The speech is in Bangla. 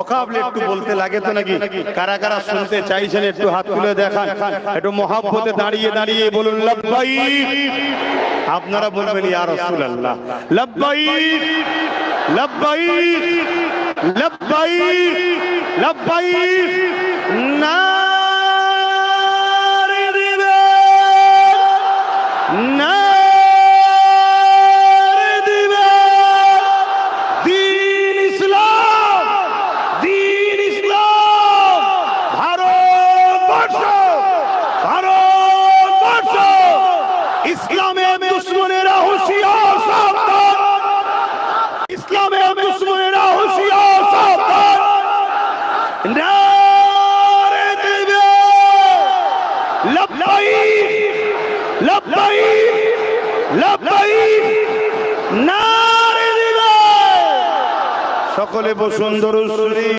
ওকাবলে একটু বলতে লাগে তো নাকি? কারা কারা শুনতে চাইছেন একটু হাত তুলে দেখান। একটু মহাব্বতে দাঁড়িয়ে দাঁড়িয়ে বলুন আপনারা বলবেন ইয়া রাসূলুল্লাহ। দিবে! ইসলামের দুশ্মনেরা হুঁশিয়ার, সাবধান। ইসলামের দুশ্মনেরা হুঁশিয়ার, সাবধান। নারে দিবে। লব্বাইক লব্বাইক লব্বাইক নারে দিবে। সকলে বসুন, দরুদ